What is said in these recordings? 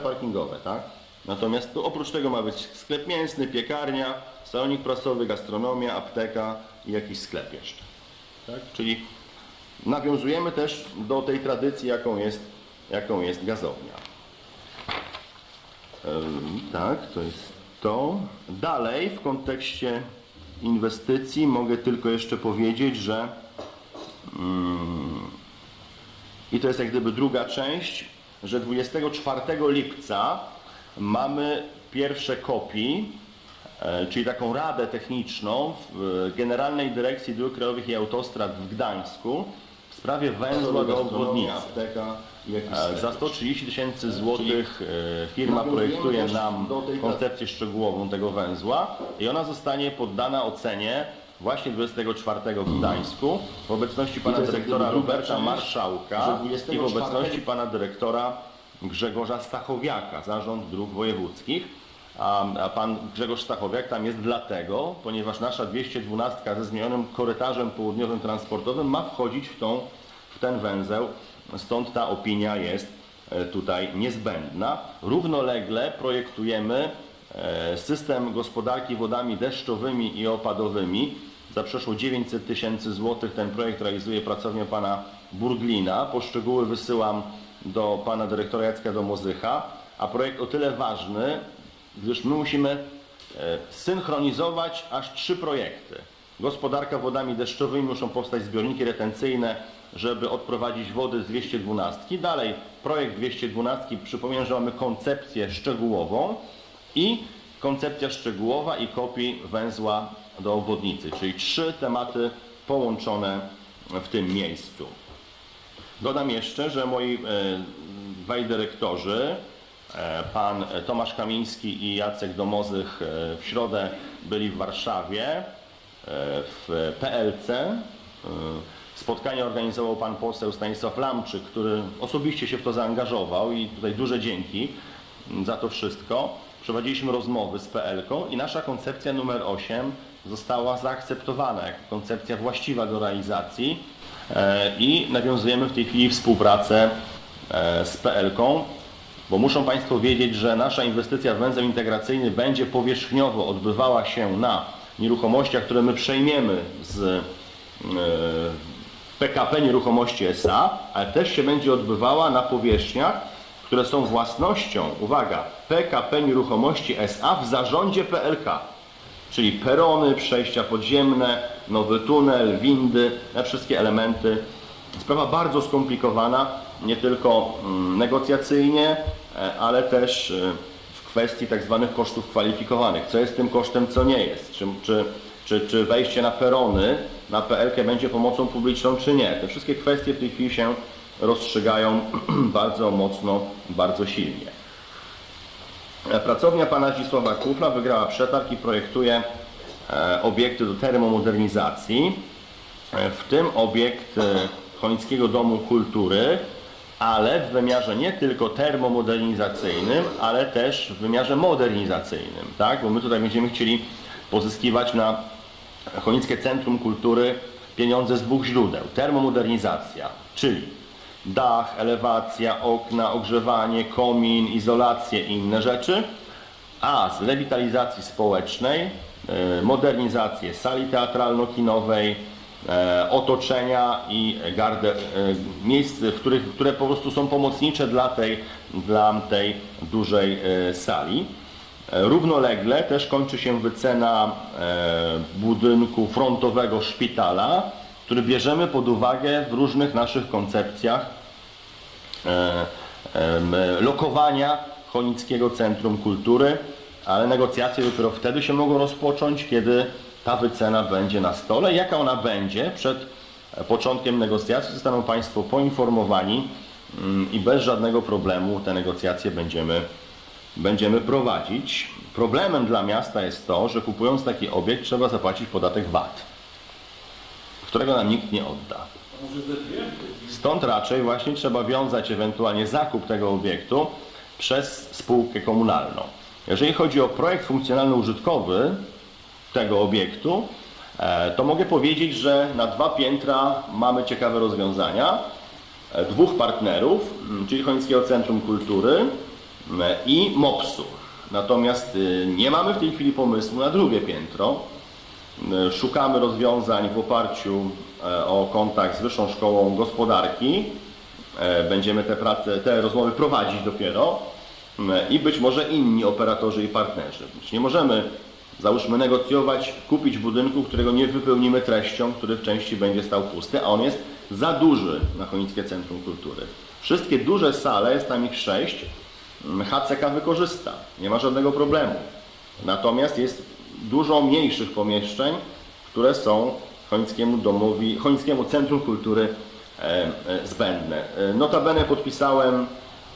parkingowe, tak? Natomiast tu oprócz tego ma być sklep mięsny, piekarnia, salonik prasowy, gastronomia, apteka i jakiś sklep jeszcze. Tak? Czyli nawiązujemy też do tej tradycji, jaką jest, jaką jest gazownia. Ym, Tak, to jest to. Dalej w kontekście inwestycji mogę tylko jeszcze powiedzieć, że i to jest jak gdyby druga część, że 24 lipca mamy pierwsze kopii, e, czyli taką radę techniczną w e, Generalnej Dyrekcji Dróg Krajowych i Autostrad w Gdańsku w sprawie węzła do obwodnicy. E, Za 130 tysięcy złotych firma projektuje nam koncepcję szczegółową tego węzła i ona zostanie poddana ocenie właśnie 24 w Gdańsku w obecności pana dyrektora Roberta Marszałka i w 24 obecności pana dyrektora Grzegorza Stachowiaka, Zarząd Dróg Wojewódzkich. A, a pan Grzegorz Stachowiak tam jest dlatego, ponieważ nasza 212 ze zmienionym korytarzem południowym transportowym ma wchodzić w, tą, w ten węzeł, stąd ta opinia jest e, tutaj niezbędna. Równolegle projektujemy e, system gospodarki wodami deszczowymi i opadowymi. Za przeszło 900 tysięcy złotych ten projekt realizuje pracownia pana Burglina. Poszczegóły wysyłam do pana dyrektora Jacka Domozycha, a projekt o tyle ważny, gdyż my musimy e, synchronizować aż trzy projekty. Gospodarka wodami deszczowymi muszą powstać zbiorniki retencyjne, żeby odprowadzić wody z 212. Dalej projekt 212, przypominam, że mamy koncepcję szczegółową i koncepcja szczegółowa i kopii węzła do obwodnicy, czyli trzy tematy połączone w tym miejscu. Dodam jeszcze, że moi e, dwaj dyrektorzy, e, pan Tomasz Kamiński i Jacek Domozych e, w środę byli w Warszawie w PLC. Spotkanie organizował pan poseł Stanisław Lamczyk, który osobiście się w to zaangażował i tutaj duże dzięki za to wszystko. Przeprowadziliśmy rozmowy z PL-ką i nasza koncepcja numer 8 została zaakceptowana jako koncepcja właściwa do realizacji e, i nawiązujemy w tej chwili współpracę e, z PL-ką, bo muszą Państwo wiedzieć, że nasza inwestycja w węzeł integracyjny będzie powierzchniowo odbywała się na nieruchomościach, które my przejmiemy z e, PKP Nieruchomości SA, ale też się będzie odbywała na powierzchniach, które są własnością, uwaga, PKP Nieruchomości SA w zarządzie PLK. Czyli perony, przejścia podziemne, nowy tunel, windy, te wszystkie elementy. Sprawa bardzo skomplikowana, nie tylko mm, negocjacyjnie, e, ale też e, w kwestii tak zwanych kosztów kwalifikowanych. Co jest tym kosztem, co nie jest? Czy, czy, czy, czy wejście na perony na PLK będzie pomocą publiczną, czy nie? Te wszystkie kwestie w tej chwili się rozstrzygają bardzo mocno, bardzo silnie. Pracownia pana Zdzisława Kufla wygrała przetarg i projektuje e, obiekty do termomodernizacji, e, w tym obiekt e, Chojnickiego Domu Kultury, ale w wymiarze nie tylko termomodernizacyjnym, ale też w wymiarze modernizacyjnym, tak? Bo my tutaj będziemy chcieli pozyskiwać na Chojnickie Centrum Kultury pieniądze z dwóch źródeł. Termomodernizacja, czyli dach, elewacja, okna, ogrzewanie, komin, izolację i inne rzeczy, a z rewitalizacji społecznej, e, modernizację sali teatralno-kinowej, e, otoczenia i gardę, e, miejsc, w których, które po prostu są pomocnicze dla tej, dla tej dużej sali. Równolegle też kończy się wycena budynku frontowego szpitala, który bierzemy pod uwagę w różnych naszych koncepcjach e, em, lokowania Chonickiego Centrum Kultury, ale negocjacje dopiero wtedy się mogą rozpocząć, kiedy ta wycena będzie na stole. Jaka ona będzie przed e, początkiem negocjacji zostaną Państwo poinformowani mm, i bez żadnego problemu te negocjacje będziemy będziemy prowadzić. Problemem dla miasta jest to, że kupując taki obiekt trzeba zapłacić podatek VAT, którego nam nikt nie odda. Stąd raczej właśnie trzeba wiązać ewentualnie zakup tego obiektu przez spółkę komunalną. Jeżeli chodzi o projekt funkcjonalno-użytkowy tego obiektu, e, to mogę powiedzieć, że na dwa piętra mamy ciekawe rozwiązania. E, Dwóch partnerów, czyli Chojnickiego Centrum Kultury, i MOPS-u. Natomiast y, nie mamy w tej chwili pomysłu na drugie piętro. E, Szukamy rozwiązań w oparciu e, o kontakt z Wyższą Szkołą Gospodarki. E, Będziemy te prace, te rozmowy prowadzić dopiero i być może inni operatorzy i partnerzy. Nie możemy, załóżmy, negocjować, kupić budynku, którego nie wypełnimy treścią, który w części będzie stał pusty, a on jest za duży na Chojnickie Centrum Kultury. Wszystkie duże sale, jest tam ich sześć, HCK wykorzysta, nie ma żadnego problemu. Natomiast jest dużo mniejszych pomieszczeń, które są Chońskiemu Domowi, Chońskiemu Centrum Kultury e, e, zbędne. E, Notabene podpisałem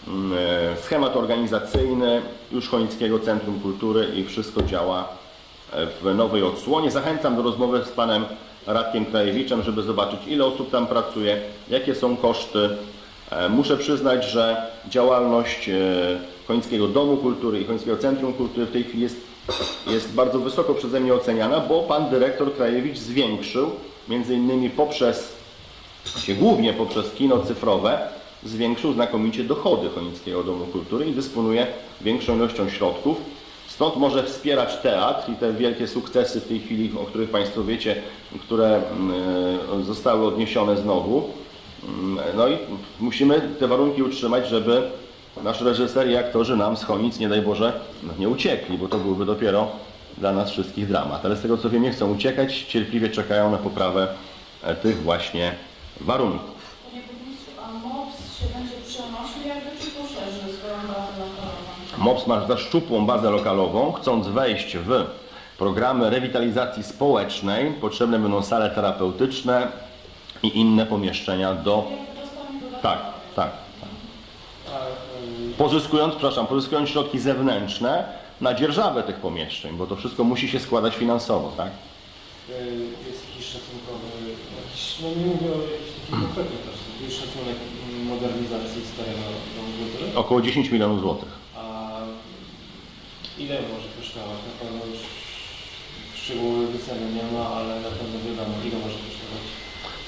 mm, schemat organizacyjny już Chońskiego Centrum Kultury i wszystko działa w nowej odsłonie. Zachęcam do rozmowy z panem Radkiem Krajewiczem, żeby zobaczyć ile osób tam pracuje, jakie są koszty. Muszę przyznać, że działalność Chońskiego Domu Kultury i Chońskiego Centrum Kultury w tej chwili jest, jest bardzo wysoko przeze mnie oceniana, bo pan dyrektor Krajewicz zwiększył, między innymi poprzez, się głównie poprzez kino cyfrowe, zwiększył znakomicie dochody Chonickiego Domu Kultury i dysponuje większą ilością środków. Stąd może wspierać teatr i te wielkie sukcesy w tej chwili, o których Państwo wiecie, które mm, zostały odniesione znowu. Mm, No i musimy te warunki utrzymać, żeby nasz reżyser i aktorzy nam z Chonic, nie daj Boże, no nie uciekli, bo to byłby dopiero dla nas wszystkich dramat. Ale z tego co wiem, nie chcą uciekać, cierpliwie czekają na poprawę e, tych właśnie warunków. Panie burmistrzu, a MOPS ma za szczupłą bazę lokalową. Chcąc wejść w programy rewitalizacji społecznej, potrzebne będą sale terapeutyczne i inne pomieszczenia do... Tak, tak. Pozyskując, przepraszam, pozyskując środki zewnętrzne na dzierżawę tych pomieszczeń, bo to wszystko musi się składać finansowo, tak? Y, jest jakiś szacunkowy, jakiś, no nie mówię o jakichś takich konkretnych też, szacunek modernizacji starego domu kultury, Około 10 milionów złotych. a ile może kosztować? Na pewno już szczegółowej wyceny nie ma, ale na pewno wiadomo, ile może kosztować.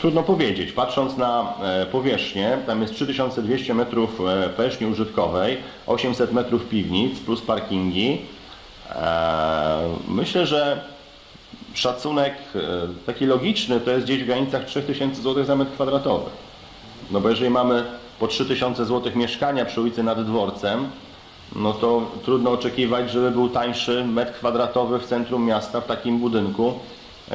Trudno powiedzieć. Patrząc na e, powierzchnię, tam jest 3200 metrów e, powierzchni użytkowej, 800 metrów piwnic plus parkingi. E, Myślę, że szacunek taki logiczny to jest gdzieś w granicach 3000 zł za metr kwadratowy. No bo jeżeli mamy po 3000 zł mieszkania przy ulicy nad dworcem, no to trudno oczekiwać, żeby był tańszy metr kwadratowy w centrum miasta w takim budynku,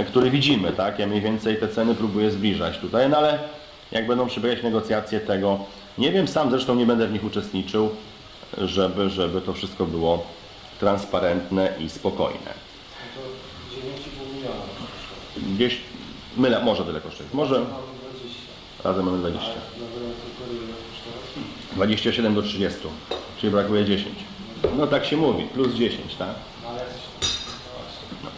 który widzimy, tak? Ja mniej więcej te ceny próbuję zbliżać tutaj, no ale jak będą przebiegać negocjacje tego, nie wiem, sam zresztą nie będę w nich uczestniczył, żeby, żeby to wszystko było transparentne i spokojne. To 9,5 miliona może kosztować. Gdzieś, mylę, może tyle kosztuje, może Mamy 20. razem mamy A 20. na wyłącz kultury ile kosztować? 27 do 30, czyli brakuje 10. No tak się mówi, plus 10, tak? No ale jakoś, no właśnie.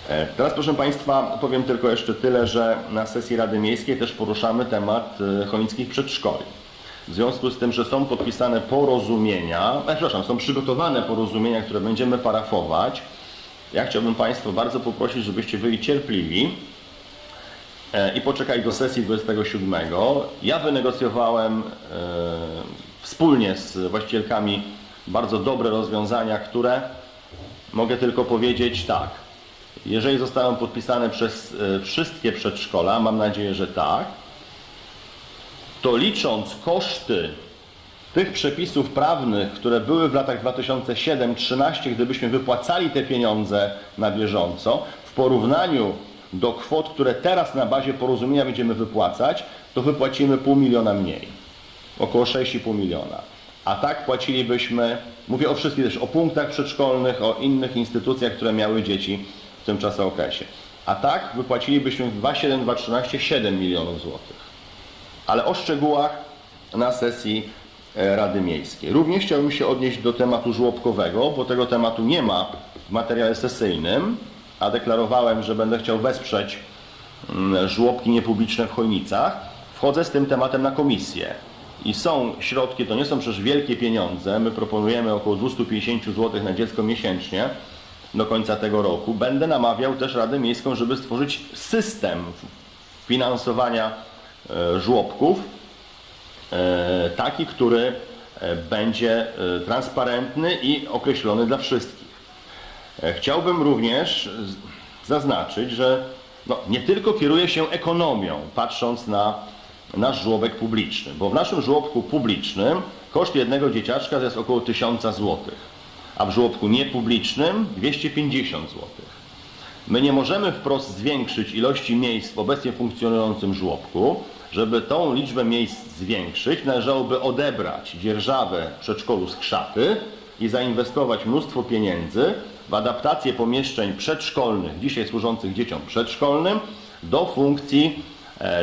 E, Teraz proszę Państwa powiem tylko jeszcze tyle, że na sesji Rady Miejskiej też poruszamy temat e, chonickich przedszkoli. W związku z tym, że są podpisane porozumienia, e, przepraszam, są przygotowane porozumienia, które będziemy parafować, ja chciałbym Państwa bardzo poprosić, żebyście byli cierpliwi e, i poczekali do sesji 27. Ja wynegocjowałem e, wspólnie z właścicielkami bardzo dobre rozwiązania, które mogę tylko powiedzieć tak. Jeżeli zostaną podpisane przez e, wszystkie przedszkola, mam nadzieję, że tak, to licząc koszty tych przepisów prawnych, które były w latach 2007-2013, gdybyśmy wypłacali te pieniądze na bieżąco, w porównaniu do kwot, które teraz na bazie porozumienia będziemy wypłacać, to wypłacimy pół miliona mniej. Około 6,5 miliona. A tak płacilibyśmy, mówię o wszystkich też, o punktach przedszkolnych, o innych instytucjach, które miały dzieci w tym czasookresie. A tak wypłacilibyśmy w 2007-2013 7 milionów złotych ale o szczegółach na sesji e, Rady Miejskiej. Również chciałbym się odnieść do tematu żłobkowego, bo tego tematu nie ma w materiale sesyjnym, a deklarowałem, że będę chciał wesprzeć mm, żłobki niepubliczne w Chojnicach. Wchodzę z tym tematem na komisję. I są środki, to nie są przecież wielkie pieniądze, my proponujemy około 250 zł na dziecko miesięcznie do końca tego roku. Będę namawiał też Radę Miejską, żeby stworzyć system finansowania e, żłobków, e, taki, który e, będzie transparentny i określony dla wszystkich. Chciałbym również zaznaczyć, że no, nie tylko kieruję się ekonomią, patrząc na nasz żłobek publiczny, bo w naszym żłobku publicznym koszt jednego dzieciaczka to jest około 1000 zł, a w żłobku niepublicznym 250 zł. My nie możemy wprost zwiększyć ilości miejsc w obecnie funkcjonującym żłobku. Żeby tą liczbę miejsc zwiększyć, należałoby odebrać dzierżawę przedszkolu z krzaty i zainwestować mnóstwo pieniędzy w adaptację pomieszczeń przedszkolnych, dzisiaj służących dzieciom przedszkolnym, do funkcji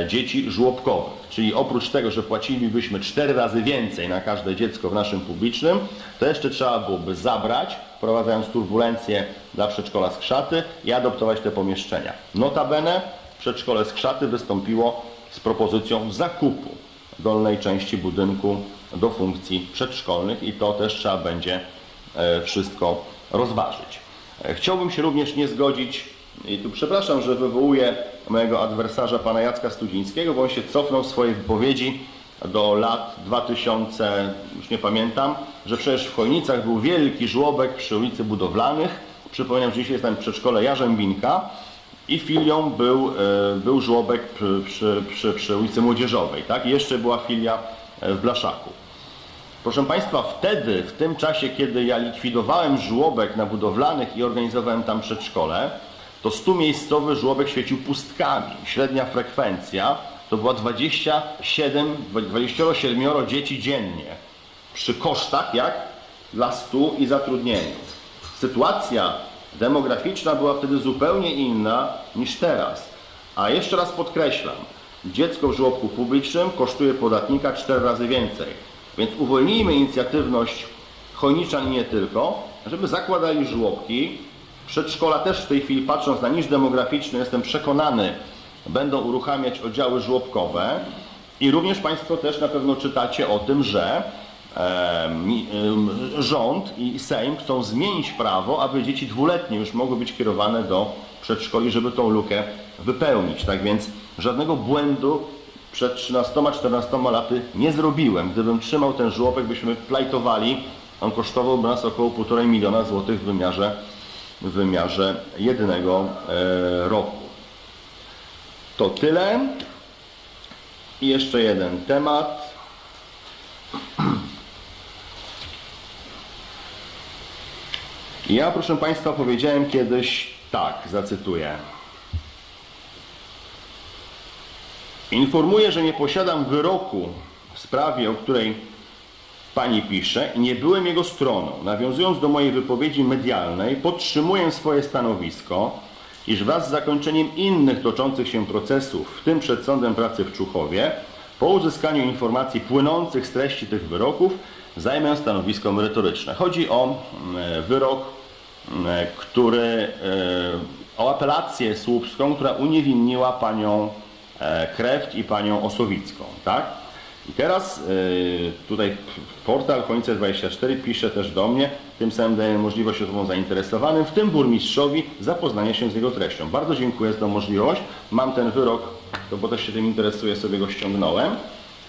dzieci żłobkowych. Czyli oprócz tego, że płacilibyśmy cztery razy więcej na każde dziecko w naszym publicznym, to jeszcze trzeba byłoby zabrać, wprowadzając turbulencje dla przedszkola z krzaty i adoptować te pomieszczenia. Notabene przedszkole z krzaty wystąpiło z propozycją zakupu dolnej części budynku do funkcji przedszkolnych i to też trzeba będzie e, wszystko rozważyć. E, Chciałbym się również nie zgodzić, i tu przepraszam, że wywołuję mojego adwersarza, pana Jacka Studzińskiego, bo on się cofnął w swojej wypowiedzi do lat 2000, już nie pamiętam, że przecież w Chojnicach był wielki żłobek przy ulicy Budowlanych. Przypominam, że dzisiaj jest tam przedszkole Jarzębinka i filią był, e, był żłobek przy, przy, przy, przy ulicy Młodzieżowej. Tak? I jeszcze była filia e, w Blaszaku. Proszę Państwa, wtedy, w tym czasie, kiedy ja likwidowałem żłobek na budowlanych i organizowałem tam przedszkole, to 100-miejscowy żłobek świecił pustkami. Średnia frekwencja to była 27, 27 dzieci dziennie. Przy kosztach jak? Dla 100 i zatrudnieniu. Sytuacja demograficzna była wtedy zupełnie inna niż teraz. A jeszcze raz podkreślam, dziecko w żłobku publicznym kosztuje podatnika 4 razy więcej. Więc uwolnijmy inicjatywność chojniczan i nie tylko, żeby zakładali żłobki. Przedszkola też w tej chwili, patrząc na niż demograficzny, jestem przekonany, będą uruchamiać oddziały żłobkowe. I również Państwo też na pewno czytacie o tym, że rząd i Sejm chcą zmienić prawo, aby dzieci dwuletnie już mogły być kierowane do przedszkoli, żeby tą lukę wypełnić. Tak więc żadnego błędu przed 13-14 laty nie zrobiłem. Gdybym trzymał ten żłobek, byśmy plajtowali. On kosztowałby nas około 1,5 miliona złotych w wymiarze, w wymiarze jednego e, roku. To tyle. I jeszcze jeden temat. Ja, proszę Państwa, powiedziałem kiedyś tak, zacytuję. Informuję, że nie posiadam wyroku w sprawie, o której Pani pisze nie byłem jego stroną. Nawiązując do mojej wypowiedzi medialnej, podtrzymuję swoje stanowisko, iż wraz z zakończeniem innych toczących się procesów, w tym przed Sądem Pracy w Czuchowie, po uzyskaniu informacji płynących z treści tych wyroków, zajmę stanowisko merytoryczne. Chodzi o mm, wyrok, mm, który, e, o apelację słupską, która uniewinniła panią e, Kreft i panią Osowicką, tak? I teraz y, tutaj portal Chonice24 pisze też do mnie, tym samym daje możliwość osobom zainteresowanym, w tym burmistrzowi, zapoznania się z jego treścią. Bardzo dziękuję za tę możliwość. Mam ten wyrok, to bo też się tym interesuję, sobie go ściągnąłem.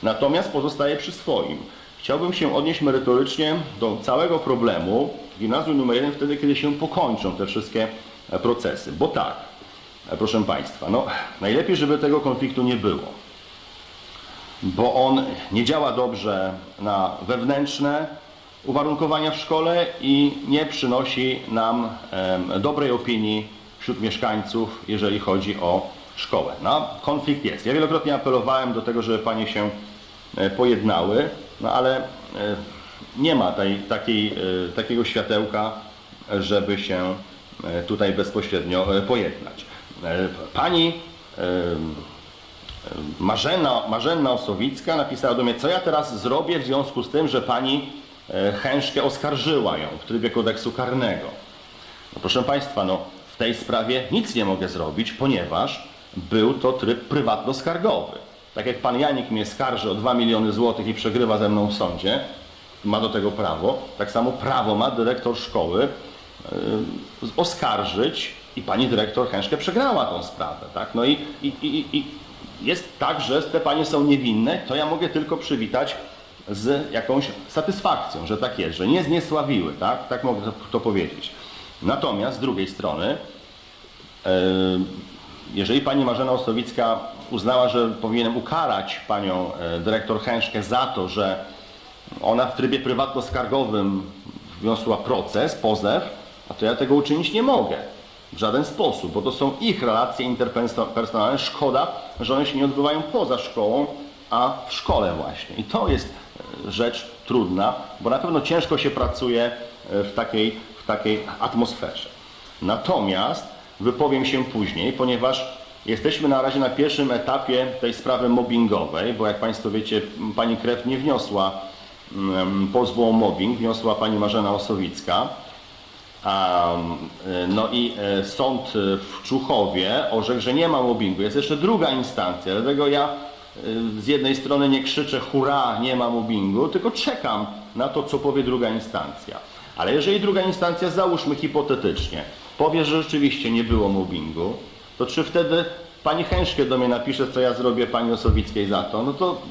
Natomiast pozostaję przy swoim. Chciałbym się odnieść merytorycznie do całego problemu gimnazjum numer 1 wtedy, kiedy się pokończą te wszystkie e, procesy. Bo tak, e, proszę Państwa, no najlepiej, żeby tego konfliktu nie było bo on nie działa dobrze na wewnętrzne uwarunkowania w szkole i nie przynosi nam dobrej opinii wśród mieszkańców, jeżeli chodzi o szkołę. No, konflikt jest. Ja wielokrotnie apelowałem do tego, żeby panie się e, pojednały, no ale e, nie ma tej, takiej, e, takiego światełka, żeby się tutaj bezpośrednio pojednać. Pani Marzena, Marzenna Osowicka napisała do mnie, co ja teraz zrobię w związku z tym, że pani e, Chęszkę oskarżyła ją w trybie kodeksu karnego. No proszę Państwa, no, w tej sprawie nic nie mogę zrobić, ponieważ był to tryb prywatno-skargowy. Tak jak pan Janik mnie skarży o 2 miliony złotych i przegrywa ze mną w sądzie, ma do tego prawo, tak samo prawo ma dyrektor szkoły y, oskarżyć i pani dyrektor Chęszkę przegrała tą sprawę. Tak? No i, i, i, i jest tak, że te panie są niewinne, to ja mogę tylko przywitać z jakąś satysfakcją, że tak jest, że nie zniesławiły, tak? Tak mogę to, to powiedzieć. Natomiast z drugiej strony, jeżeli pani Marzena Ostowicka uznała, że powinienem ukarać panią e, dyrektor Hęszkę za to, że ona w trybie prywatno-skargowym wniosła proces, pozew, a to ja tego uczynić nie mogę. W żaden sposób, bo to są ich relacje interpersonalne. Szkoda, że one się nie odbywają poza szkołą, a w szkole właśnie. I to jest e, rzecz trudna, bo na pewno ciężko się pracuje e, w takiej, w takiej atmosferze. Natomiast wypowiem się później, ponieważ jesteśmy na razie na pierwszym etapie tej sprawy mobbingowej, bo jak Państwo wiecie, pani Krew nie wniosła mm, pozwu o mobbing, wniosła pani Marzena Osowicka. Y, no i y, sąd y, w Czuchowie orzekł, że nie ma mobbingu. Jest jeszcze druga instancja, dlatego ja z jednej strony nie krzyczę hurra, nie ma mobbingu, tylko czekam na to, co powie druga instancja. Ale jeżeli druga instancja, załóżmy hipotetycznie, powie, że rzeczywiście nie było mobbingu, to czy wtedy pani Chęszkie do mnie napisze, co ja zrobię pani Osowickiej za to? No to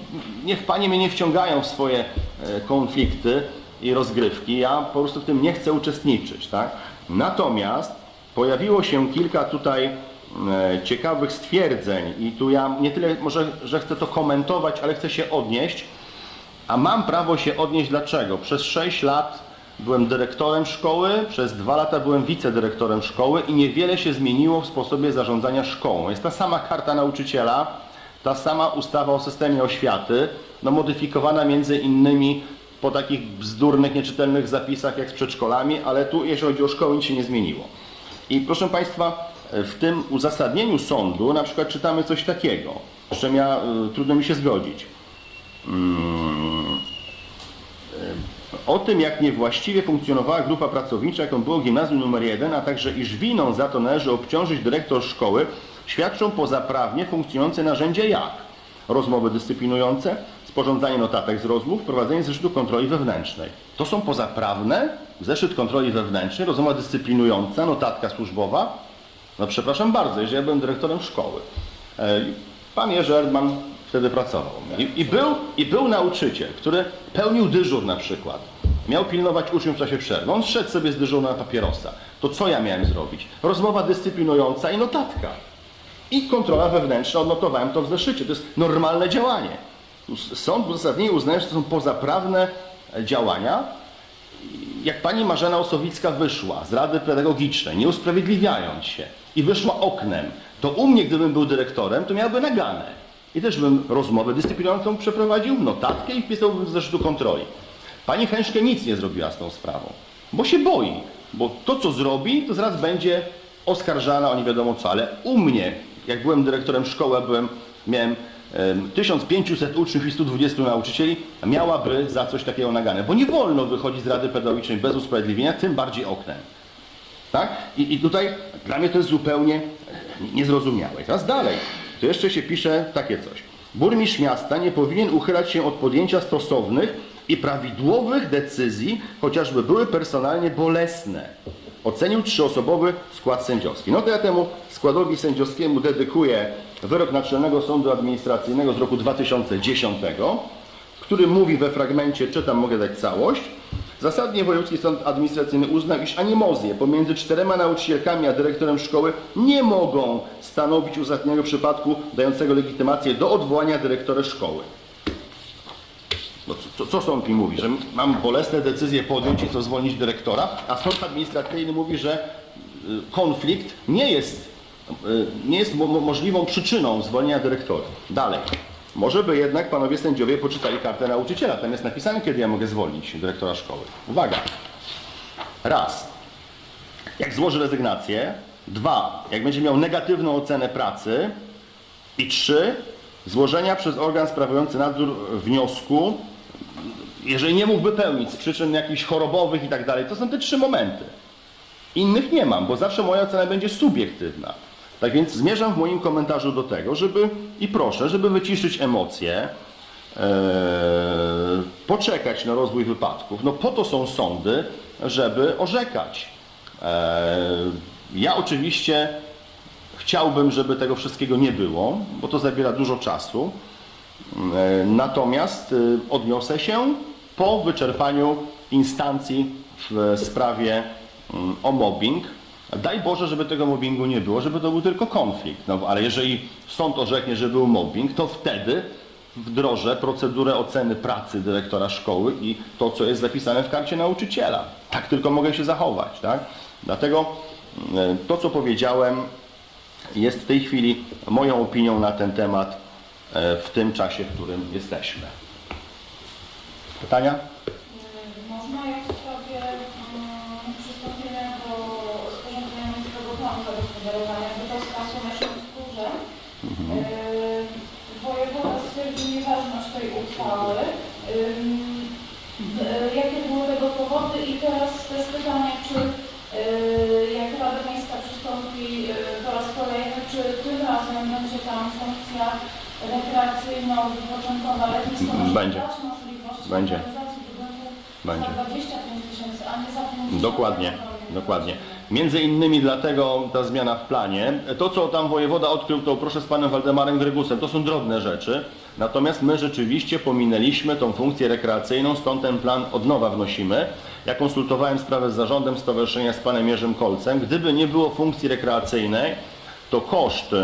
niech panie mnie nie wciągają w swoje e, konflikty i rozgrywki. Ja po prostu w tym nie chcę uczestniczyć, tak? Natomiast pojawiło się kilka tutaj e, ciekawych stwierdzeń i tu ja nie tyle może, że chcę to komentować, ale chcę się odnieść. A mam prawo się odnieść dlaczego? Przez 6 lat byłem dyrektorem szkoły, przez 2 lata byłem wicedyrektorem szkoły i niewiele się zmieniło w sposobie zarządzania szkołą. Jest ta sama karta nauczyciela, ta sama ustawa o systemie oświaty, no modyfikowana między innymi po takich bzdurnych, nieczytelnych zapisach jak z przedszkolami, ale tu jeśli chodzi o szkoły nic się nie zmieniło. I proszę Państwa, w tym uzasadnieniu sądu na przykład czytamy coś takiego, z czym ja y, trudno mi się zgodzić. O tym, jak niewłaściwie funkcjonowała grupa pracownicza, jaką było gimnazjum nr 1, a także iż winą za to należy obciążyć dyrektor szkoły, świadczą pozaprawnie funkcjonujące narzędzia jak rozmowy dyscyplinujące, sporządzanie notatek z rozmów, prowadzenie zeszytu kontroli wewnętrznej. To są pozaprawne, zeszyt kontroli wewnętrznej, rozmowa dyscyplinująca, notatka służbowa. No przepraszam bardzo, jeżeli ja byłem dyrektorem szkoły. E, Pan Jerzy Erdman wtedy pracował. I, i, był, I był nauczyciel, który pełnił dyżur na przykład. Miał pilnować uczniów w czasie przerwy. On szedł sobie z dyżuru na papierosa. To co ja miałem zrobić? Rozmowa dyscyplinująca i notatka. I kontrola wewnętrzna, odnotowałem to w zeszycie. To jest normalne działanie. Sąd w uzasadnieniu uznaje, że to są pozaprawne działania. Jak pani Marzena Osowicka wyszła z Rady Pedagogicznej, nie usprawiedliwiając się, i wyszła oknem, to u mnie, gdybym był dyrektorem, to miałby nagane. I też bym rozmowę dyscyplinującą przeprowadził, notatkę i wpisałbym w zeszytu kontroli. Pani Hęszke nic nie zrobiła z tą sprawą, bo się boi, bo to, co zrobi, to zaraz będzie oskarżana o nie wiadomo co, ale u mnie, jak byłem dyrektorem szkoły, byłem, miałem em, 1500 uczniów i 120 nauczycieli, miałaby za coś takiego nagane, bo nie wolno wychodzić z Rady Pedagogicznej bez usprawiedliwienia, tym bardziej oknem. Tak? I, I tutaj dla mnie to jest zupełnie e, niezrozumiałe. Teraz dalej, to jeszcze się pisze takie coś. Burmistrz miasta nie powinien uchylać się od podjęcia stosownych i prawidłowych decyzji, chociażby były personalnie bolesne. Ocenił trzyosobowy skład sędziowski. No to ja temu składowi sędziowskiemu dedykuję wyrok Naczelnego Sądu Administracyjnego z roku 2010, który mówi we fragmencie, czytam, mogę dać całość. Zasadnie Wojewódzki Sąd Administracyjny uznał, iż animozje pomiędzy czterema nauczycielkami a dyrektorem szkoły nie mogą stanowić uzasadnionego przypadku dającego legitymację do odwołania dyrektora szkoły. No co, co sąd mi mówi? Że mam bolesne decyzje podjąć i co zwolnić dyrektora, a sąd administracyjny mówi, że y, konflikt nie jest, y, nie jest mo mo- możliwą przyczyną zwolnienia dyrektora. Dalej. Może by jednak panowie sędziowie poczytali kartę nauczyciela. Tam jest napisane, kiedy ja mogę zwolnić dyrektora szkoły. Uwaga. Raz. Jak złoży rezygnację. Dwa. Jak będzie miał negatywną ocenę pracy. I trzy. Złożenia przez organ sprawujący nadzór wniosku, jeżeli nie mógłby pełnić z przyczyn jakichś chorobowych i tak dalej. To są te trzy momenty. Innych nie mam, bo zawsze moja ocena będzie subiektywna. Tak więc zmierzam w moim komentarzu do tego, żeby i proszę, żeby wyciszyć emocje, e, poczekać na rozwój wypadków. No po to są sądy, żeby orzekać. E, ja oczywiście chciałbym, żeby tego wszystkiego nie było, bo to zabiera dużo czasu. E, Natomiast y, odniosę się po wyczerpaniu instancji w sprawie mm, o mobbing. Daj Boże, żeby tego mobbingu nie było, żeby to był tylko konflikt. No, ale jeżeli sąd orzeknie, że był mobbing, to wtedy wdrożę procedurę oceny pracy dyrektora szkoły i to, co jest zapisane w karcie nauczyciela. Tak tylko mogę się zachować. Tak? Dlatego mm, to, co powiedziałem, jest w tej chwili moją opinią na ten temat e, w tym czasie, w którym jesteśmy. Pytania? Można jak w sprawie mm, przystąpienia do sporządzenia miejscowego planu zagospodarowania, by to z kasą naszym wzgórzem. Y, Wojewoda stwierdził nieważność tej uchwały. Ym, y, Jakie były tego powody i teraz też pytanie, czy jak Rada Miejska przystąpi po raz kolejny, czy tym razem będzie tam funkcja rekreacyjno-wypoczynkowa letniska może Będzie. możliwość Będzie. realizacji budynku Będzie. za 25 tysięcy, a nie za 50 Dokładnie, dokładnie. Między innymi dlatego ta zmiana w planie. To, co tam wojewoda odkrył, to proszę z panem Waldemarem Grygusem, to są drobne rzeczy. Natomiast my rzeczywiście pominęliśmy tą funkcję rekreacyjną, stąd ten plan od nowa wnosimy. Ja konsultowałem sprawę z zarządem stowarzyszenia z panem Jerzym Kolcem. Gdyby nie było funkcji rekreacyjnej, to koszt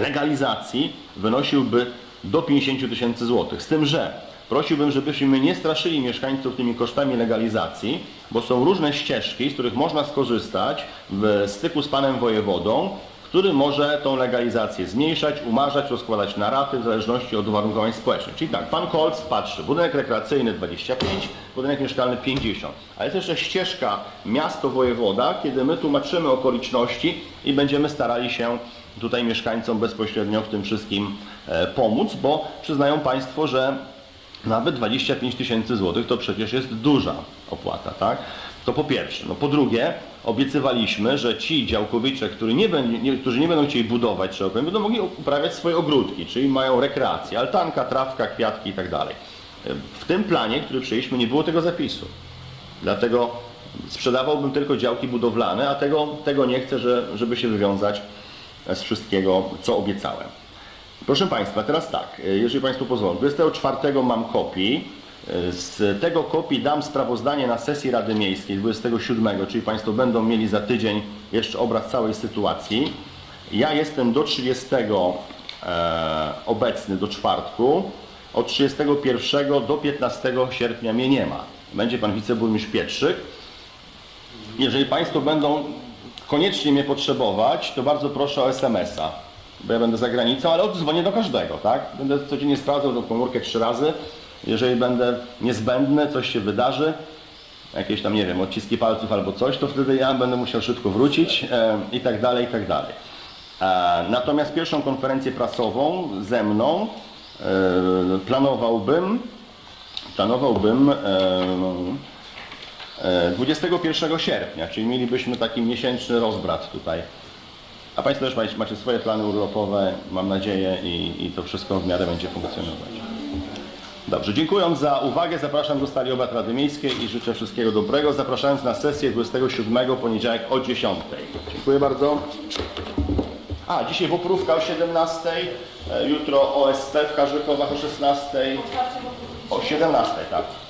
legalizacji wynosiłby do 50 tysięcy złotych. Z tym, że prosiłbym, żebyśmy nie straszyli mieszkańców tymi kosztami legalizacji, bo są różne ścieżki, z których można skorzystać w styku z panem wojewodą, który może tą legalizację zmniejszać, umarzać, rozkładać na raty w zależności od uwarunkowań społecznych. Czyli tak, pan Kolc patrzy, budynek rekreacyjny 25, budynek mieszkalny 50. A jest jeszcze ścieżka miasto-wojewoda, kiedy my tłumaczymy okoliczności i będziemy starali się tutaj mieszkańcom bezpośrednio w tym wszystkim e, pomóc, bo przyznają Państwo, że nawet 25 tysięcy złotych to przecież jest duża opłata, tak? To po pierwsze. No po drugie, obiecywaliśmy, że ci działkowicze, którzy nie, będzie, nie, którzy nie będą chcieli budować, czy będą mogli uprawiać swoje ogródki, czyli mają rekreację, altanka, trawka, kwiatki i tak dalej. W tym planie, który przyjęliśmy, nie było tego zapisu. Dlatego sprzedawałbym tylko działki budowlane, a tego, tego nie chcę, że, żeby się wywiązać z wszystkiego, co obiecałem. Proszę Państwa, teraz tak, jeżeli Państwo pozwolą, 24 mam kopii, z tego kopii dam sprawozdanie na sesji Rady Miejskiej 27, czyli Państwo będą mieli za tydzień jeszcze obraz całej sytuacji. Ja jestem do 30 e, obecny, do czwartku, od 31 do 15 sierpnia mnie nie ma. Będzie Pan wiceburmistrz Pietrzyk. Jeżeli Państwo będą koniecznie mnie potrzebować, to bardzo proszę o SMS-a, bo ja będę za granicą, ale odzwonię do każdego, tak? Będę codziennie sprawdzał tą komórkę trzy razy. Jeżeli będę niezbędny, coś się wydarzy, jakieś tam, nie wiem, odciski palców albo coś, to wtedy ja będę musiał szybko wrócić e, i tak dalej, i tak dalej. E, natomiast pierwszą konferencję prasową ze mną e, planowałbym, planowałbym e, 21 sierpnia, czyli mielibyśmy taki miesięczny rozbrat tutaj. A Państwo też macie, swoje plany urlopowe, mam nadzieję, i, i to wszystko w miarę będzie funkcjonować. Dobrze, dziękując za uwagę, zapraszam do stali obrad Rady Miejskiej i życzę wszystkiego dobrego, zapraszając na sesję 27 poniedziałek o 10. Dziękuję bardzo. A, dzisiaj Woprówka o 17, e, jutro OSP w Karzykowach o 16, Otwarcie wokół o 17, tak.